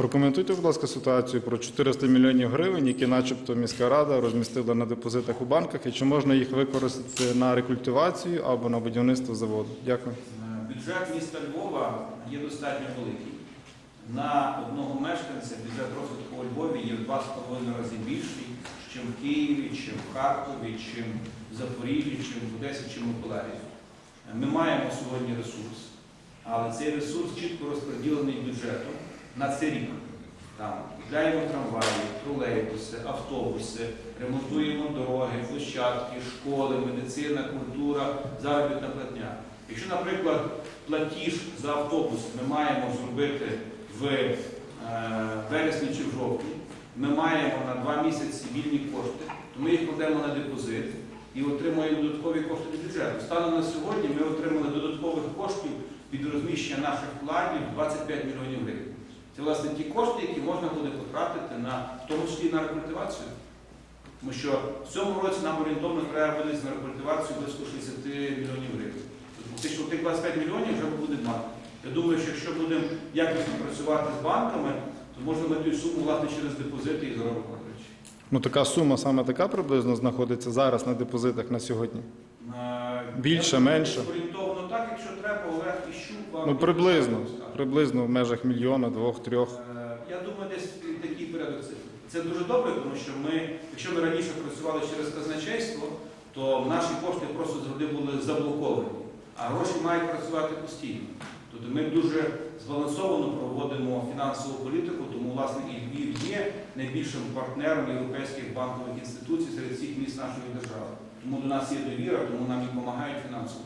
Прокоментуйте, будь ласка, ситуацію про 400 мільйонів гривень, які начебто міська рада розмістила на депозитах у банках, і чи можна їх використати на рекультивацію або на будівництво заводу? Дякую. Е, Бюджет міста Львова є достатньо великий. На одного мешканця бюджет розвитку у Львові є в два з половиною рази більший, чим в Києві, чим в Харкові, чим в Запоріжжі, чим в Одесі, чим у Миколаєві. Ми маємо сьогодні ресурс, але цей ресурс чітко розподілений бюджетом на цей рік. Там купляємо трамваї, тролейбуси, автобуси, ремонтуємо дороги, площадки, школи, медицина, культура, заробітна платня. Якщо, наприклад, платіж за автобус ми маємо зробити в е, вересні чи в жовтні, ми маємо на два місяці вільні кошти, то ми їх кладемо на депозит і отримуємо додаткові кошти від бюджету. Станом на сьогодні ми отримали додаткових коштів від розміщення наших вкладів 25 мільйонів гривень. Це власне ті кошти, які можна буде потратити на в тому числі на рекультивацію. Тому що в цьому році нам орієнтовно треба буде на рекультивацію близько 60 мільйонів гривень. Тобто фактично тих 25 мільйонів вже буде мати. Я думаю, що якщо будемо якісно працювати з банками, то можна ми ту суму власне через депозити і заробимо речі. Ну така сума саме така приблизно знаходиться зараз на депозитах на сьогодні. Більше, Я менше? Орієнтовно так, якщо треба, Олег Ну приблизно, приблизно в межах мільйона, двох, трьох. Е, Я думаю, десь такий порядок цифр. Це дуже добре, тому що ми, якщо ми раніше працювали через казначейство, то наші кошти просто завжди були заблоковані, а гроші мають працювати постійно. Тобто ми дуже збалансовано проводимо фінансову політику, тому власне і Львів є найбільшим партнером європейських банкових інституцій серед всіх міст нашої держави. Тому до нас є довіра, тому нам і допомагають фінансово.